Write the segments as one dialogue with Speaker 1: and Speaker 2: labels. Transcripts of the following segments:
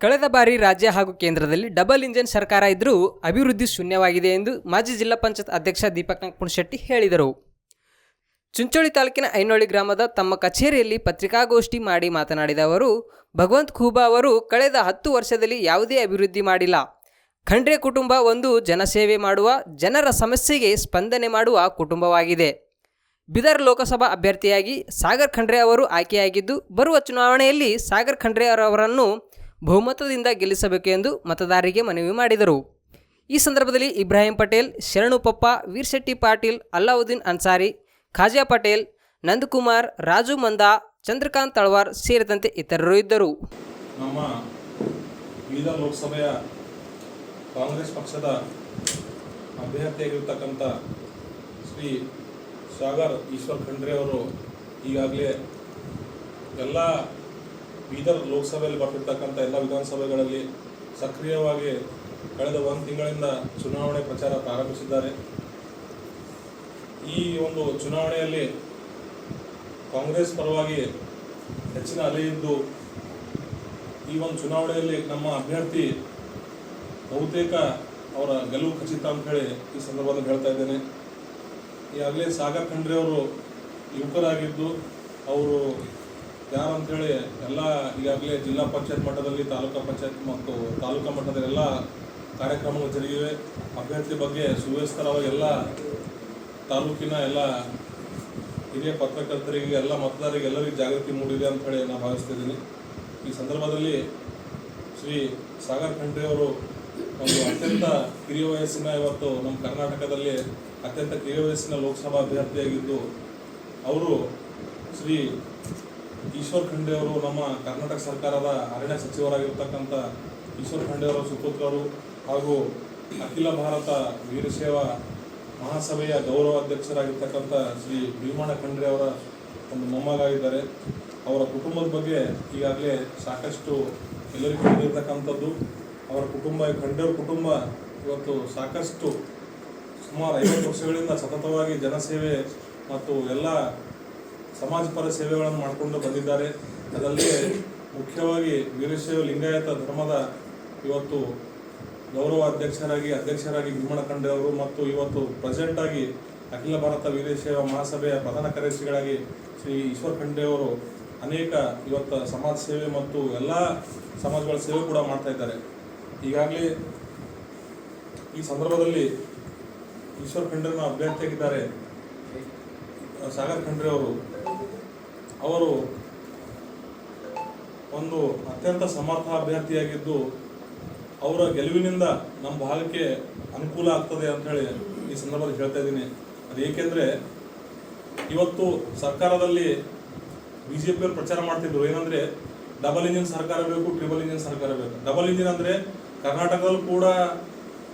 Speaker 1: ಕಳೆದ ಬಾರಿ ರಾಜ್ಯ ಹಾಗೂ ಕೇಂದ್ರದಲ್ಲಿ ಡಬಲ್ ಇಂಜಿನ್ ಸರ್ಕಾರ ಇದ್ದರೂ ಅಭಿವೃದ್ಧಿ ಶೂನ್ಯವಾಗಿದೆ ಎಂದು ಮಾಜಿ ಜಿಲ್ಲಾ ಪಂಚಾಯತ್ ಅಧ್ಯಕ್ಷ ದೀಪಕ್ ಪುಣಶೆಟ್ಟಿ ಹೇಳಿದರು. ಚುಂಚೋಳಿ ತಾಲೂಕಿನ ಐನೋಳಿ ಗ್ರಾಮದ ತಮ್ಮ ಕಚೇರಿಯಲ್ಲಿ ಪತ್ರಿಕಾಗೋಷ್ಠಿ ಮಾಡಿ ಮಾತನಾಡಿದ ಅವರು, ಭಗವಂತ್ ಖೂಬಾ ಅವರು ಕಳೆದ ಹತ್ತು ವರ್ಷದಲ್ಲಿ ಯಾವುದೇ ಅಭಿವೃದ್ಧಿ ಮಾಡಿಲ್ಲ. ಖಂಡ್ರೆ ಕುಟುಂಬ ಒಂದು ಜನಸೇವೆ ಮಾಡುವ, ಜನರ ಸಮಸ್ಯೆಗೆ ಸ್ಪಂದನೆ ಮಾಡುವ ಕುಟುಂಬವಾಗಿದೆ. ಬಿದರ್ ಲೋಕಸಭಾ ಅಭ್ಯರ್ಥಿಯಾಗಿ ಸಾಗರ್ ಖಂಡ್ರೆ ಅವರು ಆಯ್ಕೆಯಾಗಿದ್ದು, ಬರುವ ಚುನಾವಣೆಯಲ್ಲಿ ಸಾಗರ್ ಖಂಡ್ರೆ ಅವರನ್ನು ಬಹುಮತದಿಂದ ಗೆಲ್ಲಿಸಬೇಕು ಎಂದು ಮತದಾರರಿಗೆ ಮನವಿ ಮಾಡಿದರು. ಈ ಸಂದರ್ಭದಲ್ಲಿ ಇಬ್ರಾಹಿಂ ಪಟೇಲ್, ಶರಣು ಪಪ್ಪ, ವೀರ್ಶೆಟ್ಟಿ ಪಾಟೀಲ್, ಅಲ್ಲಾವುದ್ದೀನ್ ಅನ್ಸಾರಿ, ಖಾಜಾ ಪಟೇಲ್, ನಂದಕುಮಾರ್, ರಾಜು ಮಂದಾ, ಚಂದ್ರಕಾಂತ್ ತಳವಾರ್ ಸೇರಿದಂತೆ ಇತರರು ಇದ್ದರು.
Speaker 2: ನಮ್ಮ ಬೀದರ್ ಲೋಕಸಭೆಯ ಕಾಂಗ್ರೆಸ್ ಪಕ್ಷದ ಅಭ್ಯರ್ಥಿಯಾಗಿರ್ತಕ್ಕಂಥ ಶ್ರೀ ಸಾಗರ್ ಈಶ್ವರ್ ಖಂಡ್ರೆ ಅವರು ಈಗಾಗಲೇ ಎಲ್ಲ ಬೀದರ್ ಲೋಕಸಭೆಯಲ್ಲಿ ಬರ್ತಿರ್ತಕ್ಕಂಥ ಎಲ್ಲ ವಿಧಾನಸಭೆಗಳಲ್ಲಿ ಸಕ್ರಿಯವಾಗಿ ಕಳೆದ ಒಂದು ತಿಂಗಳಿಂದ ಚುನಾವಣೆ ಪ್ರಚಾರ ಪ್ರಾರಂಭಿಸಿದ್ದಾರೆ. ಈ ಒಂದು ಚುನಾವಣೆಯಲ್ಲಿ ಕಾಂಗ್ರೆಸ್ ಪರವಾಗಿ ಹೆಚ್ಚಿನ ಅಲೆ ಇದ್ದು ಈ ಒಂದು ಚುನಾವಣೆಯಲ್ಲಿ ನಮ್ಮ ಅಭ್ಯರ್ಥಿ ಬಹುತೇಕ ಅವರ ಗೆಲುವು ಖಚಿತ ಅಂತ ಹೇಳಿ ಈ ಸಂದರ್ಭದಲ್ಲಿ ಹೇಳ್ತಾ ಇದ್ದೇನೆ. ಈಗಾಗಲೇ ಸಾಗರ್ ಖಂಡ್ರೆ ಅವರು ಯುವಕರಾಗಿದ್ದು, ಅವರು ಯಾರು ಅಂತೇಳಿ ಎಲ್ಲ ಈಗಾಗಲೇ ಜಿಲ್ಲಾ ಪಂಚಾಯತ್ ಮಟ್ಟದಲ್ಲಿ, ತಾಲೂಕಾ ಪಂಚಾಯತ್ ಮತ್ತು ತಾಲೂಕಾ ಮಟ್ಟದಲ್ಲಿ ಎಲ್ಲ ಕಾರ್ಯಕ್ರಮಗಳು ಜರುಗಿವೆ. ಅಭ್ಯರ್ಥಿ ಬಗ್ಗೆ ಸುವ್ಯವಸ್ಥಿತವಾಗಿ ಎಲ್ಲ ತಾಲೂಕಿನ ಎಲ್ಲ ಹಿರಿಯ ಪತ್ರಕರ್ತರಿಗೆ, ಎಲ್ಲ ಮತದಾರರಿಗೆ ಎಲ್ಲರಿಗೂ ಜಾಗೃತಿ ಮೂಡಿದೆ ಅಂತ ಹೇಳಿ ನಾನು ಭಾವಿಸ್ತಿದ್ದೀನಿ. ಈ ಸಂದರ್ಭದಲ್ಲಿ ಶ್ರೀ ಸಾಗರ್ ಖಂಡ್ರೆ ಅವರು ಒಂದು ಅತ್ಯಂತ ಕಿರಿಯ ವಯಸ್ಸಿನ ಇವತ್ತು ನಮ್ಮ ಕರ್ನಾಟಕದಲ್ಲಿ ಅತ್ಯಂತ ಕಿರಿಯ ವಯಸ್ಸಿನ ಲೋಕಸಭಾ ಅಭ್ಯರ್ಥಿಯಾಗಿದ್ದು, ಅವರು ಶ್ರೀ ಈಶ್ವರ್ ಖಂಡೆ ಅವರು ನಮ್ಮ ಕರ್ನಾಟಕ ಸರ್ಕಾರದ ಅರಣ್ಯ ಸಚಿವರಾಗಿರ್ತಕ್ಕಂಥ ಈಶ್ವರ್ ಖಂಡೆ ಅವರ ಸುಪುತ್ರರು ಹಾಗೂ ಅಖಿಲ ಭಾರತ ವೀರಶೈವ ಮಹಾಸಭೆಯ ಗೌರವ ಅಧ್ಯಕ್ಷರಾಗಿರ್ತಕ್ಕಂಥ ಶ್ರೀ ಭೀಮಣ್ಣ ಖಂಡ್ರೆ ಅವರ ಒಂದು ಮೊಮ್ಮಗಾಗಿದ್ದಾರೆ. ಅವರ ಕುಟುಂಬದ ಬಗ್ಗೆ ಈಗಾಗಲೇ ಸಾಕಷ್ಟು ಎಲ್ಲರಿಗೂ ತಿಳಿದಿರ್ತಕ್ಕಂಥದ್ದು. ಅವರ ಕುಟುಂಬ, ಖಂಡ್ರೆಯವ್ರ ಕುಟುಂಬ ಇವತ್ತು ಸಾಕಷ್ಟು ಸುಮಾರು ಐವತ್ತು ವರ್ಷಗಳಿಂದ ಸತತವಾಗಿ ಜನಸೇವೆ ಮತ್ತು ಎಲ್ಲ ಸಮಾಜಪರ ಸೇವೆಗಳನ್ನು ಮಾಡಿಕೊಂಡು ಬಂದಿದ್ದಾರೆ. ಅದರಲ್ಲಿ ಮುಖ್ಯವಾಗಿ ವೀರಶೈವ ಲಿಂಗಾಯತ ಧರ್ಮದ ಇವತ್ತು ಗೌರವ ಅಧ್ಯಕ್ಷರಾಗಿ ಅಧ್ಯಕ್ಷರಾಗಿ ಭೀಮಣ ಖಂಡ್ರೆ ಅವರು ಮತ್ತು ಇವತ್ತು ಪ್ರೆಸೆಂಟ್ ಆಗಿ ಅಖಿಲ ಭಾರತ ವೀರಶೈವ ಮಹಾಸಭೆಯ ಪ್ರಧಾನ ಕಾರ್ಯದರ್ಶಿಗಳಾಗಿ ಶ್ರೀ ಈಶ್ವರ್ ಖಂಡೆಯವರು ಅನೇಕ ಇವತ್ತು ಸಮಾಜ ಸೇವೆ ಮತ್ತು ಎಲ್ಲ ಸಮಾಜಗಳ ಸೇವೆ ಕೂಡ ಮಾಡ್ತಾ ಇದ್ದಾರೆ. ಈಗಾಗಲೇ ಈ ಸಂದರ್ಭದಲ್ಲಿ ಈಶ್ವರ್ ಖಂಡ್ರೆನ ಅಭ್ಯರ್ಥಿಯಾಗಿದ್ದಾರೆ. ಸಾಗರ್ ಖಂಡ್ರೆ ಅವರು. ಅವರು ಒಂದು ಅತ್ಯಂತ ಸಮರ್ಥ ಅಭ್ಯರ್ಥಿಯಾಗಿದ್ದು ಅವರ ಗೆಲುವಿನಿಂದ ನಮ್ಮ ಭಾಗಕ್ಕೆ ಅನುಕೂಲ ಆಗ್ತದೆ ಅಂತ ಹೇಳಿ ಈ ಸಂದರ್ಭದಲ್ಲಿ ಹೇಳ್ತಾ ಇದ್ದೀನಿ. ಅದು ಏಕೆಂದರೆ ಇವತ್ತು ಸರ್ಕಾರದಲ್ಲಿ ಬಿಜೆಪಿಯವರು ಪ್ರಚಾರ ಮಾಡ್ತಿದ್ರು. ಏನಂದ್ರೆ ಡಬಲ್ ಇಂಜಿನ್ ಸರ್ಕಾರ ಬೇಕು ಟ್ರಿಬಲ್ ಇಂಜಿನ್ ಸರ್ಕಾರ ಬೇಕು. ಡಬಲ್ ಇಂಜಿನ್ ಅಂದರೆ ಕರ್ನಾಟಕದಲ್ಲೂ ಕೂಡ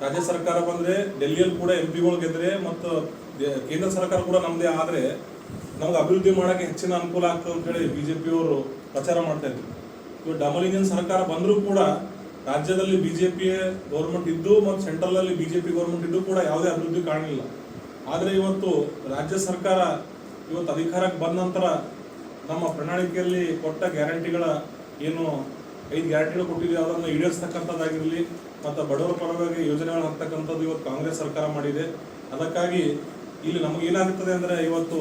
Speaker 2: ರಾಜ್ಯ ಸರ್ಕಾರ ಬಂದ್ರೆ ಡೆಲ್ಲಿಯಲ್ಲಿ ಕೂಡ ಎಂ ಪಿಗಳು ಗೆದ್ದರೆ ಮತ್ತು ಕೇಂದ್ರ ಸರ್ಕಾರ ಕೂಡ ನಮ್ಮದೇ ಆದ್ರೆ ನಮ್ಗೆ ಅಭಿವೃದ್ಧಿ ಮಾಡಕ್ಕೆ ಹೆಚ್ಚಿನ ಅನುಕೂಲ ಆಗ್ತದೆ ಅಂತ ಹೇಳಿ ಪಿಯವರು ಪ್ರಚಾರ ಮಾಡ್ತಾ ಇದ್ರು. ಇವಾಗ ಡಬಲ್ ಇಂಜಿನ್ ಸರ್ಕಾರ ಬಂದರೂ ಕೂಡ ರಾಜ್ಯದಲ್ಲಿ ಬಿ ಜೆ ಪಿ ಗೌರ್ಮೆಂಟ್ ಇದ್ದು ಮತ್ತು ಸೆಂಟ್ರಲಲ್ಲಿ ಬಿ ಜೆ ಬಿಜೆಪಿ ಗೌರ್ಮೆಂಟ್ ಇದ್ದು ಕೂಡ ಯಾವುದೇ ಅಭಿವೃದ್ಧಿ ಕಾಣಲಿಲ್ಲ. ಆದರೆ ಇವತ್ತು ರಾಜ್ಯ ಸರ್ಕಾರ ಇವತ್ತು ಅಧಿಕಾರಕ್ಕೆ ಬಂದ ನಂತರ ನಮ್ಮ ಪ್ರಣಾಳಿಕೆಯಲ್ಲಿ ಕೊಟ್ಟ ಗ್ಯಾರಂಟಿಗಳ ಏನು ಐದು ಗ್ಯಾರಂಟಿಗಳು ಕೊಟ್ಟಿದೆ ಅದನ್ನು ಈಡೇರಿಸ್ತಕ್ಕಂಥದ್ದಾಗಿರಲಿ ಮತ್ತು ಬಡವರ ಪರವಾಗಿ ಯೋಜನೆಗಳು ಹಾಕ್ತಕ್ಕಂಥದ್ದು ಇವತ್ತು ಕಾಂಗ್ರೆಸ್ ಸರ್ಕಾರ ಮಾಡಿದೆ. ಅದಕ್ಕಾಗಿ ಇಲ್ಲಿ ನಮಗೇನಾಗುತ್ತದೆ ಅಂದರೆ ಇವತ್ತು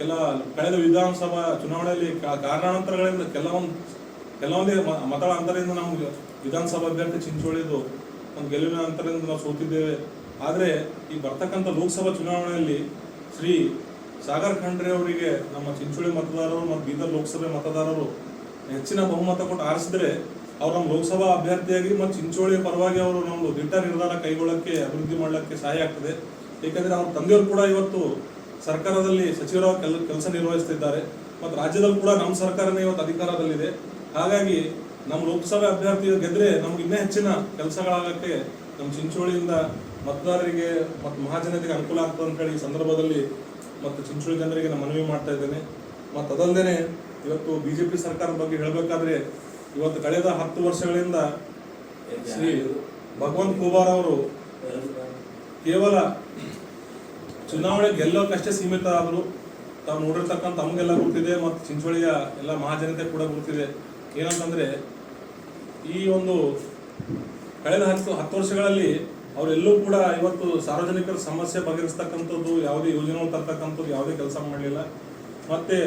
Speaker 2: ಕೆಲ ಕಳೆದ ವಿಧಾನಸಭಾ ಚುನಾವಣೆಯಲ್ಲಿ ಕಾರಣಾಂತರಗಳಿಂದ ಕೆಲವೊಂದು, ಕೆಲವೊಂದೇ ಮತಗಳ ಅಂತರದಿಂದ ನಾವು ವಿಧಾನಸಭಾ ಅಭ್ಯರ್ಥಿ ಚಿಂಚೋಳಿದು ಒಂದು ಗೆಲುವಿನ ಅಂತರದಿಂದ ನಾವು ಸೋತಿದ್ದೇವೆ. ಆದರೆ ಈ ಬರ್ತಕ್ಕಂಥ ಲೋಕಸಭಾ ಚುನಾವಣೆಯಲ್ಲಿ ಶ್ರೀ ಸಾಗರ್ ಖಂಡ್ರೆ ಅವರಿಗೆ ನಮ್ಮ ಚಿಂಚೋಳಿ ಮತದಾರರು ಮತ್ತು ಬೀದರ್ ಲೋಕಸಭೆ ಮತದಾರರು ಹೆಚ್ಚಿನ ಬಹುಮತ ಕೊಟ್ಟು ಆರಿಸಿದ್ರೆ ಅವ್ರು ನಮ್ಮ ಲೋಕಸಭಾ ಅಭ್ಯರ್ಥಿಯಾಗಿ ಮತ್ತು ಚಿಂಚೋಳಿ ಪರವಾಗಿ ಅವರು ನಮ್ಮದು ದಿಟ್ಟ ನಿರ್ಧಾರ ಕೈಗೊಳ್ಳಕ್ಕೆ, ಅಭಿವೃದ್ಧಿ ಮಾಡಲಿಕ್ಕೆ ಸಹಾಯ ಆಗ್ತದೆ. ಏಕೆಂದರೆ ಅವ್ರ ತಂದೆಯವರು ಕೂಡ ಇವತ್ತು ಸರ್ಕಾರದಲ್ಲಿ ಸಚಿವರಾಗಿ ಕೆಲ, ಕೆಲಸ ನಿರ್ವಹಿಸ್ತಿದ್ದಾರೆ. ಮತ್ತು ರಾಜ್ಯದಲ್ಲಿ ಕೂಡ ನಮ್ಮ ಸರ್ಕಾರನೇ ಇವತ್ತು ಅಧಿಕಾರದಲ್ಲಿದೆ. ಹಾಗಾಗಿ ನಮ್ಮ ಲೋಕಸಭೆ ಅಭ್ಯರ್ಥಿ ಗೆದ್ರೆ ನಮ್ಗೆ ಇನ್ನೂ ಹೆಚ್ಚಿನ ಕೆಲಸಗಳಾಗಕ್ಕೆ ನಮ್ಮ ಚಿಂಚೋಳಿಯಿಂದ ಮತದಾರರಿಗೆ ಮತ್ತು ಮಹಾಜನತೆಗೆ ಅನುಕೂಲ ಆಗ್ತದೆ ಅಂತ ಹೇಳಿ ಈ ಸಂದರ್ಭದಲ್ಲಿ ಮತ್ತು ಚಿಂಚೋಳಿ ಜನರಿಗೆ ನಾನು ಮನವಿ ಮಾಡ್ತಾ ಇದ್ದೇನೆ. ಮತ್ತು ಅದಲ್ಲದೆ ಇವತ್ತು ಬಿ ಜೆ ಪಿ ಸರ್ಕಾರದ ಬಗ್ಗೆ ಹೇಳಬೇಕಾದ್ರೆ ಇವತ್ತು ಕಳೆದ ಹತ್ತು ವರ್ಷಗಳಿಂದ ಶ್ರೀ ಭಗವಂತ ಕುಮಾರ್ ಅವರು ಕೇವಲ ಚುನಾವಣೆ ಗೆಲ್ಲೋಕಷ್ಟೇ ಸೀಮಿತ ಆದರು ತಾವು ನೋಡಿರ್ತಕ್ಕಂಥ ತಮಗೆಲ್ಲ ಗೊತ್ತಿದೆ ಮತ್ತು ಚಿಂಚೋಳಿಯ ಎಲ್ಲ ಮಹಾಜನತೆ ಕೂಡ ಗೊತ್ತಿದೆ ಏನಂತಂದರೆ, ಈ ಒಂದು ಕಳೆದ ಹತ್ತು ಹತ್ತು ವರ್ಷಗಳಲ್ಲಿ ಅವರೆಲ್ಲೂ ಕೂಡ ಇವತ್ತು ಸಾರ್ವಜನಿಕರ ಸಮಸ್ಯೆ ಬಗೆಹರಿಸ್ತಕ್ಕಂಥದ್ದು, ಯಾವುದೇ ಯೋಜನೆಗಳು ತರ್ತಕ್ಕಂಥದ್ದು, ಯಾವುದೇ ಕೆಲಸ ಮಾಡಲಿಲ್ಲ. ಮತ್ತು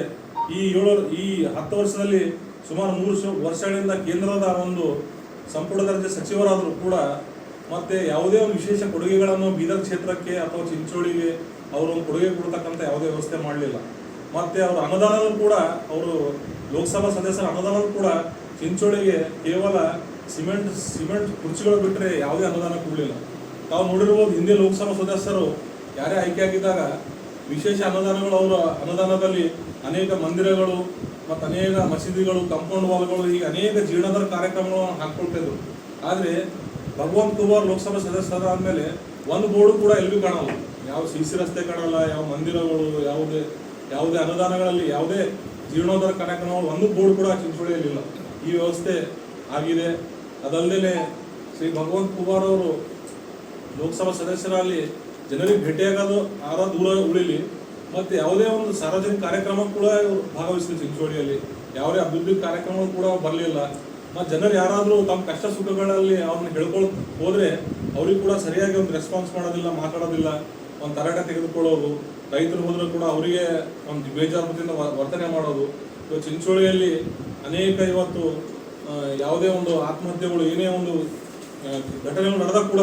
Speaker 2: ಈ ಏಳು ಈ ಹತ್ತು ವರ್ಷದಲ್ಲಿ ಸುಮಾರು ಮೂರು ವರ್ಷಗಳಿಂದ ಕೇಂದ್ರದ ಒಂದು ಸಂಪುಟ ದರ್ಜೆ ಸಚಿವರಾದರೂ ಕೂಡ ಮತ್ತೆ ಯಾವುದೇ ಒಂದು ವಿಶೇಷ ಕೊಡುಗೆಗಳನ್ನು ಬೀದರ್ ಕ್ಷೇತ್ರಕ್ಕೆ ಅಥವಾ ಚಿಂಚೋಳಿಗೆ ಅವರು ಕೊಡುಗೆ ಕೊಡ್ತಕ್ಕಂಥ ಯಾವುದೇ ವ್ಯವಸ್ಥೆ ಮಾಡಲಿಲ್ಲ. ಮತ್ತೆ ಅವರ ಅನುದಾನವೂ ಕೂಡ ಅವರು ಲೋಕಸಭಾ ಸದಸ್ಯರ ಅನುದಾನವೂ ಕೂಡ ಚಿಂಚೋಳಿಗೆ ಕೇವಲ ಸಿಮೆಂಟ್ ಸಿಮೆಂಟ್ ಕುರ್ಚಿಗಳು ಬಿಟ್ಟರೆ ಯಾವುದೇ ಅನುದಾನ ಕೊಡಲಿಲ್ಲ. ತಾವು ನೋಡಿರ್ಬೋದು ಹಿಂದೆ ಲೋಕಸಭಾ ಸದಸ್ಯರು ಯಾರೇ ಆಯ್ಕೆಯಾಗಿದ್ದಾಗ ವಿಶೇಷ ಅನುದಾನಗಳು ಅವರ ಅನುದಾನದಲ್ಲಿ ಅನೇಕ ಮಂದಿರಗಳು ಮತ್ತು ಅನೇಕ ಮಸೀದಿಗಳು, ಕಂಪೌಂಡ್ ವಾಲ್ಗಳು ಈಗ ಅನೇಕ ಜೀರ್ಣೋದ್ಧಾರ ಕಾರ್ಯಕ್ರಮಗಳನ್ನು ಹಾಕ್ಕೊಳ್ತಿದ್ರು. ಆದರೆ ಭಗವಂತ ಕುಮಾರ್ ಲೋಕಸಭಾ ಸದಸ್ಯರಾದ ಮೇಲೆ ಒಂದು ಬೋರ್ಡು ಕೂಡ ಎಲ್ಲಿಯೂ ಕಾಣಲ್ಲ. ಯಾವ ಸಿ ಸಿ ರಸ್ತೆ ಕಾಣಲ್ಲ ಯಾವ ಮಂದಿರಗಳು, ಯಾವುದೇ ಯಾವುದೇ ಅನುದಾನಗಳಲ್ಲಿ ಯಾವುದೇ ಜೀರ್ಣೋದ್ಧಾರ ಕಾರ್ಯಕ್ರಮಗಳು, ಒಂದು ಬೋರ್ಡ್ ಕೂಡ ಚಿಂಚೋಳಿಯಲ್ಲಿಲ್ಲ ಈ ವ್ಯವಸ್ಥೆ ಆಗಿದೆ. ಅದಲ್ಲದೆ ಶ್ರೀ ಭಗವಂತ ಕುಮಾರ್ ಅವರು ಲೋಕಸಭಾ ಸದಸ್ಯರಲ್ಲಿ ಜನರಿಗೆ ಭೇಟಿಯಾಗೋದು ಆರ ದೂರ ಉಳಿಲಿ, ಮತ್ತೆ ಯಾವುದೇ ಒಂದು ಸಾರ್ವಜನಿಕ ಕಾರ್ಯಕ್ರಮ ಕೂಡ ಭಾಗವಹಿಸಿದ್ರು ಚಿಂಚೋಳಿಯಲ್ಲಿ. ಯಾವುದೇ ಅಭಿವೃದ್ಧಿ ಕಾರ್ಯಕ್ರಮಗಳು ಕೂಡ ಬರಲಿಲ್ಲ. ಮತ್ತು ಜನರು ಯಾರಾದರೂ ತಮ್ಮ ಕಷ್ಟ ಸುಖಗಳಲ್ಲಿ ಅವ್ರನ್ನ ಹೇಳ್ಕೊಳ್, ಹೋದರೆ ಅವ್ರಿಗೆ ಕೂಡ ಸರಿಯಾಗಿ ಒಂದು ರೆಸ್ಪಾನ್ಸ್ ಮಾಡೋದಿಲ್ಲ, ಮಾತಾಡೋದಿಲ್ಲ. ಒಂದು ತರಾಟೆ ತೆಗೆದುಕೊಳ್ಳೋದು, ರೈತರು ಹೋದರೂ ಕೂಡ ಅವರಿಗೆ ಒಂದು ಬೇಜಾರದಿಂದ ವರ್ತನೆ ಮಾಡೋದು. ಇವತ್ತು ಚಿಂಚೋಳಿಯಲ್ಲಿ ಅನೇಕ ಇವತ್ತು ಯಾವುದೇ ಒಂದು ಆತ್ಮಹತ್ಯೆಗಳು, ಏನೇ ಒಂದು ಘಟನೆಗಳು ನಡೆದ ಕೂಡ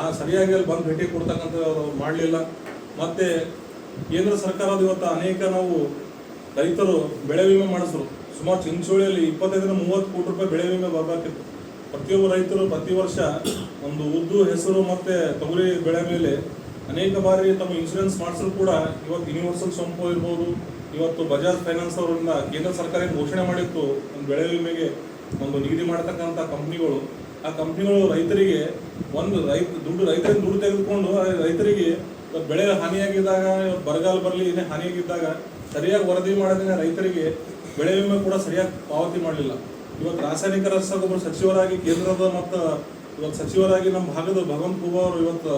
Speaker 2: ಆ ಸರಿಯಾಗಿ ಅಲ್ಲಿ ಬಂದು ಭೇಟಿ ಕೊಡ್ತಕ್ಕಂಥ ಮಾಡಲಿಲ್ಲ. ಮತ್ತು ಕೇಂದ್ರ ಸರ್ಕಾರದ ಇವತ್ತು ಅನೇಕ ನಾವು ರೈತರು ಬೆಳೆ ವಿಮೆ ಮಾಡಿಸ್ರು. ಸುಮಾರು ಚಿಂಚೋಳಿಯಲ್ಲಿ ಇಪ್ಪತ್ತೈದರಿಂದ ಮೂವತ್ತು ಕೋಟಿ ರೂಪಾಯಿ ಬೆಳೆ ವಿಮೆ ಬರಬೇಕಿತ್ತು. ಪ್ರತಿಯೊಬ್ಬ ರೈತರು ಪ್ರತಿ ವರ್ಷ ಒಂದು ಉದ್ದು, ಹೆಸರು ಮತ್ತು ತೊಗರಿ ಬೆಳೆ ಮೇಲೆ ಅನೇಕ ಬಾರಿ ತಮ್ಮ ಇನ್ಶೂರೆನ್ಸ್ ಮಾಡಿಸಲು ಕೂಡ ಇವತ್ತು ಯೂನಿವರ್ಸಲ್ ಸೊಂಪು ಇರ್ಬೋದು, ಇವತ್ತು ಬಜಾಜ್ ಫೈನಾನ್ಸ್ ಅವರಿಂದ ಕೇಂದ್ರ ಸರ್ಕಾರ ಘೋಷಣೆ ಮಾಡಿತ್ತು, ಒಂದು ಬೆಳೆ ವಿಮೆಗೆ ಒಂದು ನಿಗದಿ ಮಾಡತಕ್ಕಂಥ ಕಂಪ್ನಿಗಳು ಆ ಕಂಪ್ನಿಗಳು ರೈತರಿಗೆ ಒಂದು ರೈತ ದುಡ್ಡು, ರೈತರಿಂದ ದುಡ್ಡು ತೆಗೆದುಕೊಂಡು ರೈತರಿಗೆ ಬೆಳೆ ಹಾನಿಯಾಗಿದ್ದಾಗ ಬರಗಾಲ ಬರಲಿ, ಏನೇ ಹಾನಿಯಾಗಿದ್ದಾಗ ಸರಿಯಾಗಿ ವರದಿ ಮಾಡದೇ ರೈತರಿಗೆ ಬೆಳೆ ವಿಮೆ ಕೂಡ ಸರಿಯಾಗಿ ಪಾವತಿ ಮಾಡಲಿಲ್ಲ. ಇವತ್ತು ರಾಸಾಯನಿಕ ರಸಗೊಬ್ಬರ ಸಚಿವರಾಗಿ ಕೇಂದ್ರದ ಮತ್ತು ಇವತ್ತು ಸಚಿವರಾಗಿ ನಮ್ಮ ಭಾಗದ ಭಗವಂತ ಕುಮಾರ್ ಅವರು ಇವತ್ತು